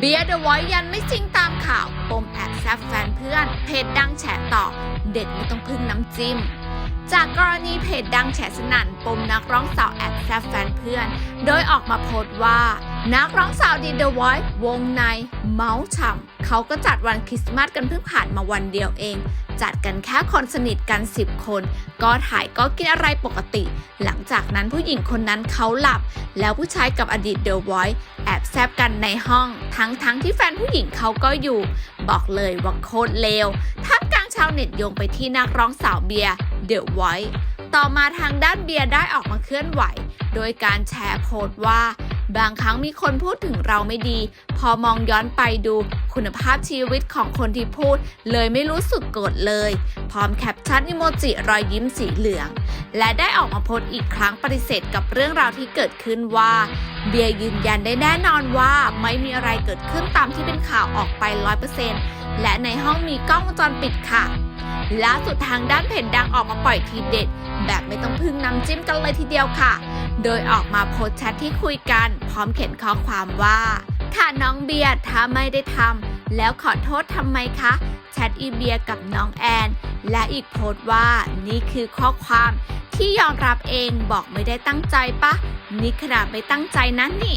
เบียร์เดอะไวท์ยันไม่จริงตามข่าวปมแอบแซบแฟนเพื่อน เพจดังแฉต่อ เด็ดไม่ต้องพึ่งน้ำจิ้ม จากกรณีเพจดังแฉสนั่น ปมนักร้องสาวแอบแซบแฟนเพื่อน โดยออกมาโพสต์ว่า นักร้องสาวดีเดอะไวท์วงใน เมาส์ฉ่ำเขาก็จัดวันคริสต์มาสกันเพิ่งผ่านมาวันเดียวเองจัดกันแค่คนสนิทกัน 10 คน ก็ถ่ายก็กินอะไรปกติ ห จากนั้นผู้หญิงคนนั้นเขาหลับ แล้วผู้ชายกับอดีตเดอะไวท์แอบแซบกันในห้อง ทั้งทั้งที่แฟนผู้หญิงเขาก็อยู่ บอกเลยว่าโคตรเลวท่ามกลางชาวเน็ตโยงไปที่นักร้องสาวเบียร์เดอะไวท์ต่อมาทางด้านเบียร์ได้ออกมาเคลื่อนไหว โดยการแชร์โพสต์ว่า บางครั้งมีคนพูดถึงเราไม่ดี พอมองย้อนไปดูคุณภาพชีวิตของคนที่พูด เลยไม่รู้สึกโกรธเลย พร้อมแคปชั่นอิโมจิรอยยิ้มสีเหลือง และได้ออกมาโพสต์อีกครั้งปฏิเสธกับเรื่องราวที่เกิดขึ้นว่า เบียร์ยืนยันได้แน่นอนว่าไม่มีอะไรเกิดขึ้นตามที่เป็นข่าวออกไป 100%และในห้องมีกล้องวงจรปิดค่ะล่าสุดทางด้านเพจดังออกมาปล่อยทีเด็ด แบบไม่ต้องพึ่งน้ำจิ้มกันเลยทีเดียวค่ะ โดยออกมาโพสแชทที่คุยกัน พร้อมเขียนข้อความว่าค่ะน้องเบียร์ถ้าไม่ได้ทำแล้วขอโทษทำไมคะแชทอีเบียร์กับน้องแอน และอีกโพสต์ว่านี่คือข้อความ ที่ยอมรับเองบอกไม่ได้ตั้งใจปะนี่ขนาดไม่ตั้งใจนั่นนี่